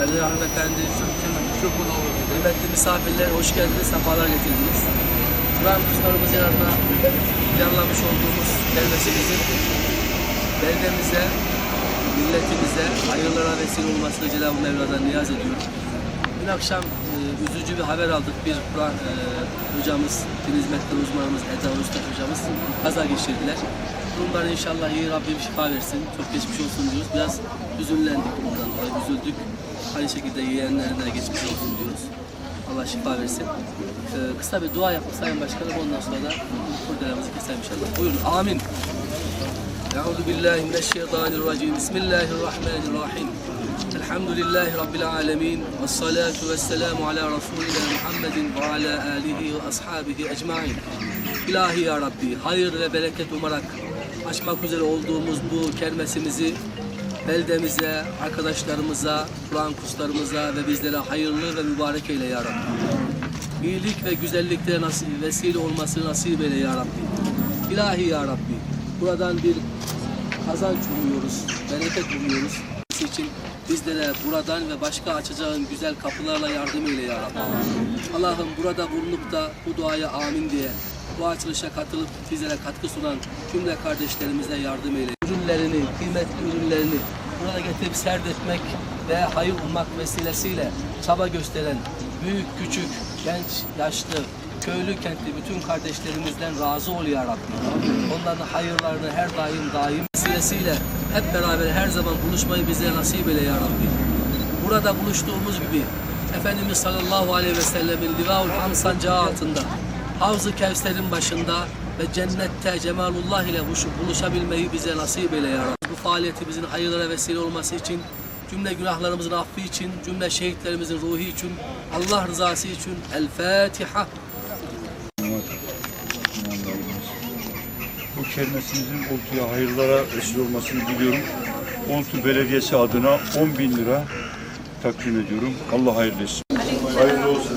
Sayın Hanımefendi, kıymetli misafirler, hoş geldiniz, sefalar getirdiniz. Kur'an kurslarımız yanına planlamış olduğumuz gelmesimizin beldemize, milletimize hayırlara vesile olmasını Cenab-ı Mevla'dan niyaz ediyorum. Dün akşam e, üzücü bir haber aldık. Bir Kur'an e, hocamız, din hizmetleri uzmanımız Eda Usta hocamız kaza geçirdiler. Bunlar inşallah iyi Rabbim şifa versin. Çok geçmiş olsun diyoruz. Biraz üzünlendik bundan dolayı, üzüldük. Aynı şekilde yeğenlerine geçmiş olsun diyoruz. Allah şifa versin. E, kısa bir dua yapıp Sayın Başkanım ondan sonra da kurdelerimizi keselim inşallah. Buyurun. Amin. Euzu billahi mineşşeytanirracim. Bismillahirrahmanirrahim. Elhamdülillahi rabbil alamin. Ves salatu vesselamu ala rasulina Muhammedin ve ala alihi ve ashabihi ecmaîn. İlahi ya Rabbi, hayır ve bereket umarak açmak üzere olduğumuz bu kermesimizi beldemize, arkadaşlarımıza, Kur'an kurslarımıza ve bizlere hayırlı ve mübarek eyle ya Rabbi. İyilik ve güzellikte nasip, vesile olması nasip eyle ya Rabbi. İlahi ya Rabbi, buradan bir kazanç umuyoruz, bereket umuyoruz. İçin bizlere buradan ve başka açacağın güzel kapılarla yardım eyle ya Rabbi. Allah'ım burada bulunup da bu duaya amin diye bu açılışa katılıp bizlere katkı sunan cümle kardeşlerimize yardım eyle. Ürünlerini, kıymetli ürünlerini burada getirip serdetmek ve hayır ummak vesilesiyle çaba gösteren büyük, küçük, genç, yaşlı, köylü, kentli bütün kardeşlerimizden razı ol ya Rabbi. Onların hayırlarını her daim daim vesilesiyle hep beraber her zaman buluşmayı bize nasip eyle ya Rabbi. Burada buluştuğumuz gibi Efendimiz sallallahu aleyhi ve sellemin Livaul Ham sancağı altında Havz-ı Kevser'in başında ve cennette cemalullah ile buluş- buluşabilmeyi bize nasip eyle ya Rabbi. Bu faaliyetimizin hayırlara vesile olması için cümle günahlarımızın affı için, cümle şehitlerimizin ruhu için, Allah rızası için El Fatiha. Bu kermesimizin Oltu'ya hayırlara vesile olmasını diliyorum. Oltu Belediyesi adına 10 bin lira takdim ediyorum. Allah hayırlı etsin. Hayırlı olsun.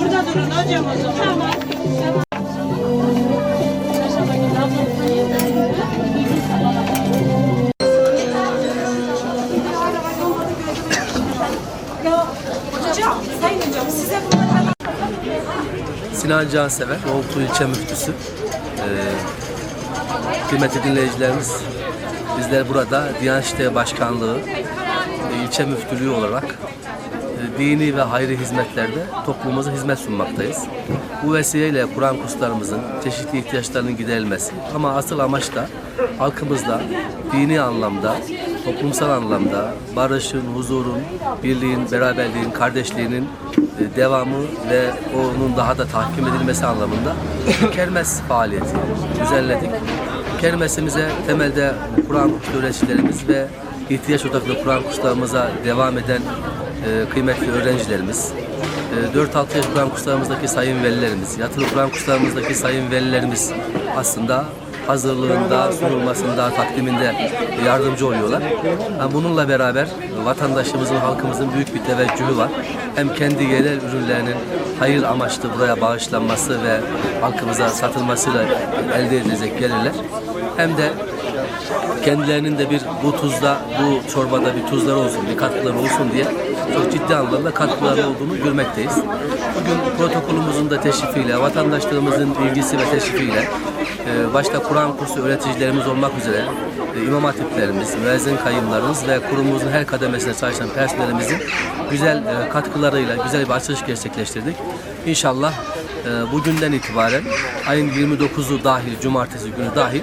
Burada durun hocam o zaman. Tamam. Bunlardan Sinan Cansever, Oltu ilçe müftüsü. Ee, kıymetli dinleyicilerimiz, bizler burada Diyanet İşleri Başkanlığı, ilçe müftülüğü olarak e, dini ve hayri hizmetlerde toplumumuza hizmet sunmaktayız. Bu vesileyle Kur'an kurslarımızın çeşitli ihtiyaçlarının giderilmesi ama asıl amaç da halkımızda dini anlamda, toplumsal anlamda barışın, huzurun, birliğin, beraberliğin, kardeşliğinin e, devamı ve onun daha da tahkim edilmesi anlamında kermes faaliyeti düzenledik. Kermesimize temelde Kur'an kursu öğrencilerimiz ve ihtiyaç odaklı Kur'an kurslarımıza devam eden e, kıymetli öğrencilerimiz, e, 4-6 yaş Kur'an kurslarımızdaki sayın velilerimiz, yatılı Kur'an kurslarımızdaki sayın velilerimiz aslında hazırlığında, sunulmasında, takdiminde yardımcı oluyorlar. Bununla beraber vatandaşımızın, halkımızın büyük bir teveccühü var. Hem kendi yerel ürünlerinin hayır amaçlı buraya bağışlanması ve halkımıza satılmasıyla elde edilecek gelirler. Hem de kendilerinin de bir bu tuzda, bu çorbada bir tuzları olsun, bir katkıları olsun diye çok ciddi anlamda katkıları olduğunu görmekteyiz. Bugün protokolümüzün de teşrifiyle, vatandaşlarımızın ilgisi ve teşrifiyle e, başta Kur'an kursu öğreticilerimiz olmak üzere e, imam hatiplerimiz, müezzin kayımlarımız ve kurumumuzun her kademesinde çalışan personelimizin güzel e, katkılarıyla güzel bir açılış gerçekleştirdik. İnşallah e, bugünden itibaren ayın 29'u dahil, cumartesi günü dahil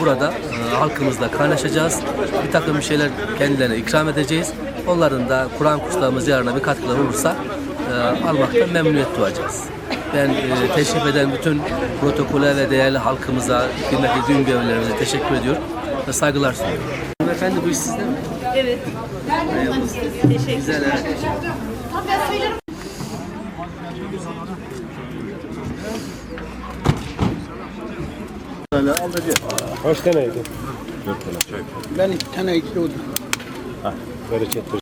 burada e, halkımızla kaynaşacağız. Bir takım şeyler kendilerine ikram edeceğiz. Onların da Kur'an kurslarımız yararına bir katkıları olursa e, almaktan memnuniyet duyacağız. Ben e, teşrif eden bütün protokole ve değerli halkımıza, kıymetli düğün görevlilerimize teşekkür ediyorum ve saygılar sunuyorum. Efendi bu iş sizde mi? Evet. Teşekkür Güzel evet. Kaç taneydi? Ben iki tane içiyordum. Bereketli.